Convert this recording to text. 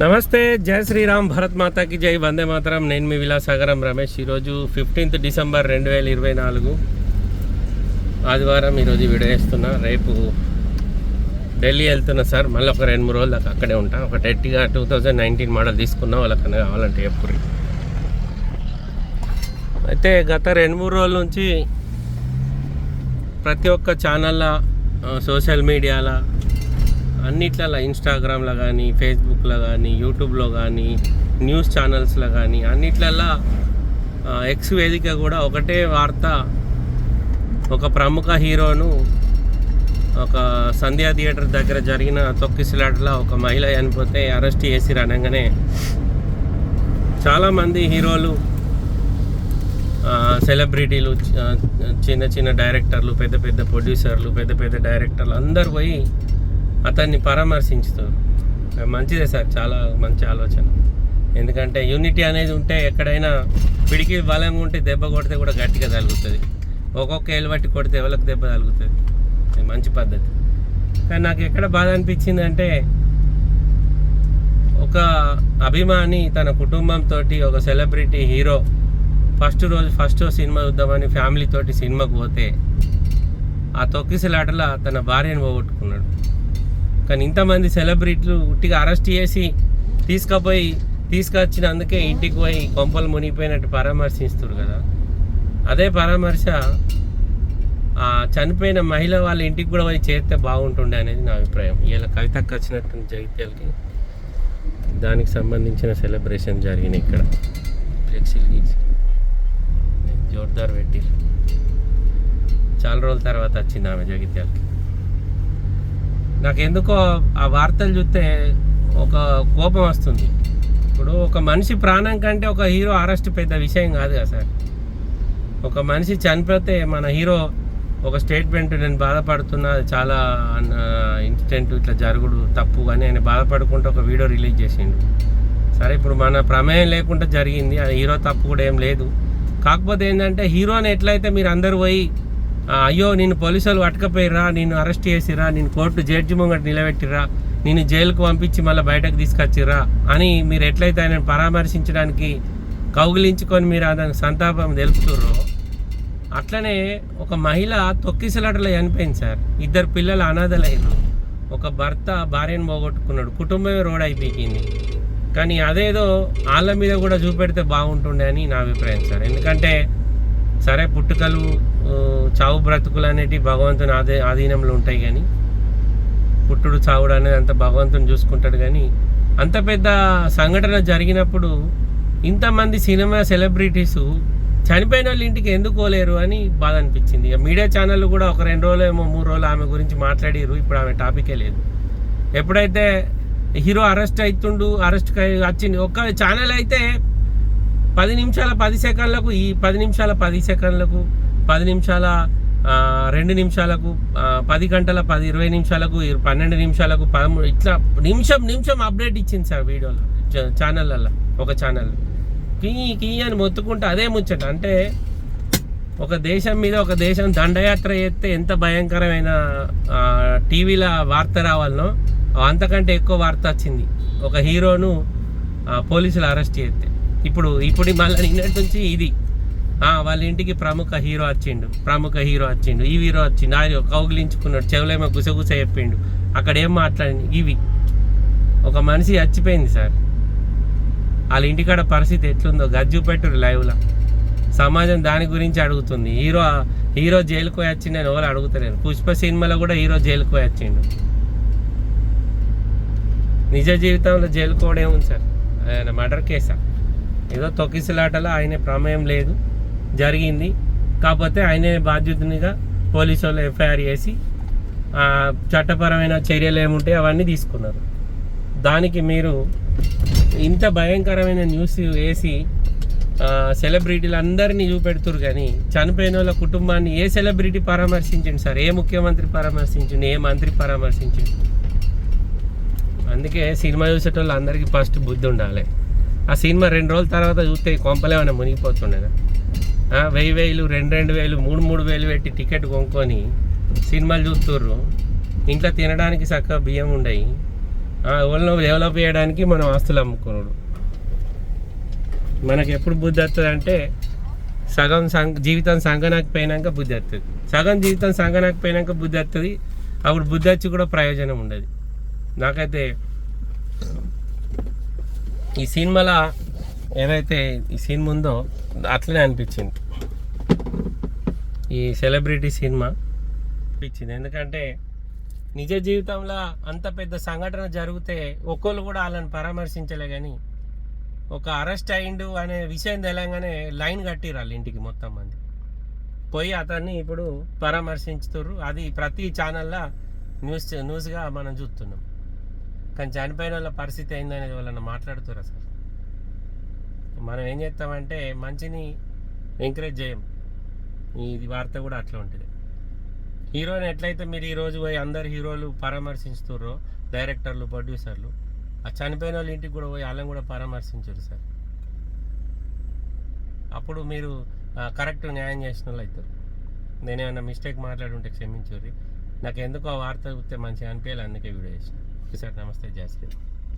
నమస్తే జై శ్రీరామ్ భరత్ మాతాకి జై వందే మాతరం. నేను మీ విలాసాగరం రమేష్. ఈరోజు ఫిఫ్టీన్త్ డిసెంబర్ రెండు వేల ఇరవై నాలుగు. ఆదివారం ఈరోజు విడేస్తున్నా. రేపు ఢిల్లీ వెళ్తున్నా సార్. మళ్ళీ ఒక రెండు మూడు రోజులు అక్కడే ఉంటా. ఒక టెట్టిగా టూ థౌజండ్ నైన్టీన్ మోడల్ తీసుకున్నా. వాళ్ళకన్నా కావాలంటే ఎప్పుడు అయితే గత రెండు మూడు రోజుల నుంచి ప్రతి ఒక్క ఛానళ్ళ సోషల్ మీడియాలో అన్నిట్లలో ఇన్స్టాగ్రామ్లో కానీ ఫేస్బుక్లో కానీ యూట్యూబ్లో కానీ న్యూస్ ఛానల్స్లో కానీ అన్నిట్లల్లో ఎక్స్ వేదిక కూడా ఒకటే వార్త ఒక ప్రముఖ హీరోను ఒక సంధ్యా థియేటర్ దగ్గర జరిగిన తొక్కిసలాటలో ఒక మహిళ చనిపోతే అరెస్ట్ చేసి అనగానే చాలామంది హీరోలు సెలబ్రిటీలు చిన్న చిన్న డైరెక్టర్లు పెద్ద పెద్ద ప్రొడ్యూసర్లు పెద్ద పెద్ద డైరెక్టర్లు అందరు పోయి అతన్ని పరామర్శించుతారు. మంచిదే సార్ చాలా మంచి ఆలోచన. ఎందుకంటే యూనిటీ అనేది ఉంటే ఎక్కడైనా పిడికి బలంగా ఉంటే దెబ్బ కొడితే కూడా గట్టిగా తగులుతుంది. ఒక్కొక్క ఏలు బట్టి కొడితే ఎవరికి దెబ్బ తగులుతుంది? మంచి పద్ధతి. కానీ నాకు ఎక్కడ బాధ అనిపించింది అంటే ఒక అభిమాని తన కుటుంబంతో ఒక సెలబ్రిటీ హీరో ఫస్ట్ రోజు ఫస్ట్ సినిమా చూద్దామని ఫ్యామిలీతోటి సినిమాకు పోతే ఆ తొక్కిసలాటల తన భార్యను పోగొట్టుకున్నాడు. కానీ ఇంతమంది సెలబ్రిటీలు ఉట్టిగా అరెస్ట్ చేసి తీసుకుపోయి తీసుకొచ్చినందుకే ఇంటికి పోయి కొంపలు మునిగిపోయినట్టు పరామర్శిస్తారు కదా. అదే పరామర్శ ఆ చనిపోయిన మహిళ వాళ్ళ ఇంటికి కూడా పోయి చేస్తే బాగుంటుండే అనేది నా అభిప్రాయం. ఇలా కవితకు వచ్చినట్టు జగిత్యాలకి దానికి సంబంధించిన సెలబ్రేషన్ జరిగినాయి ఇక్కడ. ఫ్లెక్సీలు గీసి. జోర్దార్ పెట్టి చాలా రోజుల తర్వాత వచ్చింది ఆమె జగిత్యాలకి. నాకు ఎందుకో ఆ వార్తలు చూస్తే ఒక కోపం వస్తుంది. ఇప్పుడు ఒక మనిషి ప్రాణం కంటే ఒక హీరో అరెస్ట్ పెద్ద విషయం కాదు కదా సార్. ఒక మనిషి చనిపోతే మన హీరో ఒక స్టేట్మెంట్ నేను బాధపడుతున్నా చాలా ఇన్సిడెంట్ ఇట్లా జరుగుడు తప్పు అని ఆయన బాధపడుకుంటూ ఒక వీడియో రిలీజ్ చేసిండు. సరే ఇప్పుడు మన ప్రమేయం లేకుండా జరిగింది ఆ హీరో తప్పు కూడా ఏం లేదు. కాకపోతే ఏంటంటే హీరోని ఎట్లయితే మీరు అందరు పోయి అయ్యో నేను పోలీసులు పట్టకపోయిరా నేను అరెస్ట్ చేసిర్రా నేను కోర్టు జడ్జి ముంగట నిలబెట్టిరా నేను జైలుకు పంపించి మళ్ళీ బయటకు తీసుకొచ్చిర్రా అని మీరు ఎట్లయితే ఆయనను పరామర్శించడానికి కౌగిలించుకొని మీరు దానికి సంతాపం తెలుపుతుర్రు అట్లనే ఒక మహిళ తొక్కిసలాటలో చనిపోయింది సార్. ఇద్దరు పిల్లలు అనాథలయ్యారు ఒక భర్త భార్యను పోగొట్టుకున్నాడు. కుటుంబమే రోడ్ అయిపోయింది. కానీ అదేదో వాళ్ళ మీద కూడా చూపెడితే బాగుంటుండే అని నా అభిప్రాయం సార్. ఎందుకంటే సరే పుట్టుకలు చావు బ్రతుకులు అనేటివి భగవంతుని ఆదే ఆధీనంలో ఉంటాయి కానీ పుట్టుడు చావుడు అనేది అంత భగవంతుని చూసుకుంటాడు కానీ అంత పెద్ద సంఘటన జరిగినప్పుడు ఇంతమంది సినిమా సెలబ్రిటీస్ చనిపోయిన వాళ్ళ ఇంటికి ఎందుకు పోలేరు అని బాధ అనిపించింది. ఇక మీడియా ఛానళ్ళు కూడా ఒక రెండు రోజులు ఏమో మూడు రోజులు ఆమె గురించి మాట్లాడిరు. ఇప్పుడు ఆమె టాపికే లేదు. ఎప్పుడైతే హీరో అరెస్ట్ అవుతుండు అరెస్ట్ వచ్చింది ఒక్క ఛానల్ అయితే పది నిమిషాల పది సెకండ్లకు ఈ పది నిమిషాల పది సెకండ్లకు పది నిమిషాల రెండు నిమిషాలకు పది గంటల పది ఇరవై నిమిషాలకు పన్నెండు నిమిషాలకు పదమూడు ఇట్లా నిమిషం నిమిషం అప్డేట్ ఇచ్చింది సార్ వీడియోలో ఛానళ్ళల్లో ఒక ఛానల్. కీ కీ అని మొత్తుకుంటే అదే ముచ్చట. అంటే ఒక దేశం మీద ఒక దేశం దండయాత్ర చేస్తే ఎంత భయంకరమైన టీవీల టీవీలో వార్త రావాలనో అంతకంటే ఎక్కువ వార్త వచ్చింది. ఒక హీరోను పోలీసులు అరెస్ట్ చేస్తే. ఇప్పుడు ఇప్పుడు మళ్ళీ నిన్నటి నుంచి ఇది. వాళ్ళ ఇంటికి ప్రముఖ హీరో వచ్చిండు. ప్రముఖ హీరో వచ్చిండు. ఈ హీరో వచ్చిండు. ఆయన కౌగిలించుకున్నాడు. చెవులేమో గుసగుస చెప్పిండు. అక్కడ ఏం మాట్లాడింది? ఇవి. ఒక మనిషి చచ్చిపోయింది సార్. వాళ్ళ ఇంటికాడ పరిస్థితి ఎట్లుందో గజ్జు పెట్టురు లైవ్లో. సమాజం దాని గురించి అడుగుతుంది. హీరో హీరో జైలుకు పోయి వచ్చిండు అని ఎవరు అడుగుతలేరు. పుష్ప సినిమాలో కూడా హీరో జైలుకు వచ్చిండు. నిజ జీవితంలో జైలుకోవడం ఏముంది సార్? ఆయన మర్డర్ కేసా? ఏదో తొక్కిసలాటలో ఆయన ప్రమేయం లేదు జరిగింది. కాకపోతే ఆయనే బాధ్యతనిగా పోలీసు వాళ్ళు ఎఫ్ఐఆర్ చేసి చట్టపరమైన చర్యలు ఏముంటే అవన్నీ తీసుకున్నారు. దానికి మీరు ఇంత భయంకరమైన న్యూస్ వేసి ఆ, సెలబ్రిటీలు అందరినీ చూపెడుతురు కానీ చనిపోయిన వాళ్ళ కుటుంబాన్ని ఏ సెలబ్రిటీ పరామర్శించండి సార్? ఏ ముఖ్యమంత్రి పరామర్శించండి? ఏ మంత్రి పరామర్శించండి? అందుకే సినిమా చూసేటోళ్ళు అందరికీ ఫస్ట్ బుద్ధి ఉండాలి. ఆ సినిమా రెండు రోజుల తర్వాత చూస్తే కొంపలేమైనా మునిగిపోతుండేనా? వెయ్యి వేలు రెండు రెండు వేలు మూడు మూడు వేలు పెట్టి టికెట్ కొనుక్కొని సినిమాలు చూస్తుర్రు. ఇంట్లో తినడానికి చక్కగా బియ్యం ఉండయి. వాళ్ళని డెవలప్ చేయడానికి మనం ఆస్తులు అమ్ముకున్నాడు. మనకి ఎప్పుడు బుద్ధి వస్తుంది అంటే సగం సంగ జీవితం సంగనాకి పోయినాక బుద్ధి వస్తుంది సగం జీవితం సంగనాకి పోయినాక బుద్ధి వస్తుంది అప్పుడు బుద్ధి వచ్చి కూడా ప్రయోజనం ఉండదు. నాకైతే ఈ సినిమాలో ఏదైతే ఈ సినిమా ఉందో అట్లనే అనిపించింది. ఈ సెలబ్రిటీ సినిమా అనిపించింది. ఎందుకంటే నిజ జీవితంలో అంత పెద్ద సంఘటన జరిగితే ఒక్కళ్ళు కూడా వాళ్ళని పరామర్శించలే కానీ ఒక అరెస్ట్ అయిండు అనే విషయం తెలంగానే లైన్ కట్టిరు వాళ్ళ ఇంటికి మొత్తం మంది. పోయి అతన్ని ఇప్పుడు పరామర్శించుతుర్రు. అది ప్రతి ఛానల్లో న్యూస్ న్యూస్గా మనం చూస్తున్నాం. కానీ చనిపోయిన వాళ్ళ పరిస్థితి ఏందనేది వాళ్ళని మాట్లాడుతురా సార్? మనం ఏం చేస్తామంటే మంచిని ఎంకరేజ్ చేయం. ఇది వార్త కూడా అట్లా ఉంటుంది. హీరోని ఎట్లయితే మీరు ఈరోజు పోయి అందరు హీరోలు పరామర్శించుతుర్రో డైరెక్టర్లు ప్రొడ్యూసర్లు ఆ చనిపోయిన వాళ్ళ ఇంటికి కూడా పోయి వాళ్ళని కూడా పరామర్శించారు సార్. అప్పుడు మీరు కరెక్ట్ న్యాయం చేసిన వాళ్ళు అవుతారు. నేనేమన్నా మిస్టేక్ మాట్లాడుంటే క్షమించుర్రి నాకు ఎందుకో ఆ వార్త చూస్తే మంచిగా అనిపించాలి అందుకే వీడియో చేసిన. ఓకే సార్ నమస్తే జాస్తి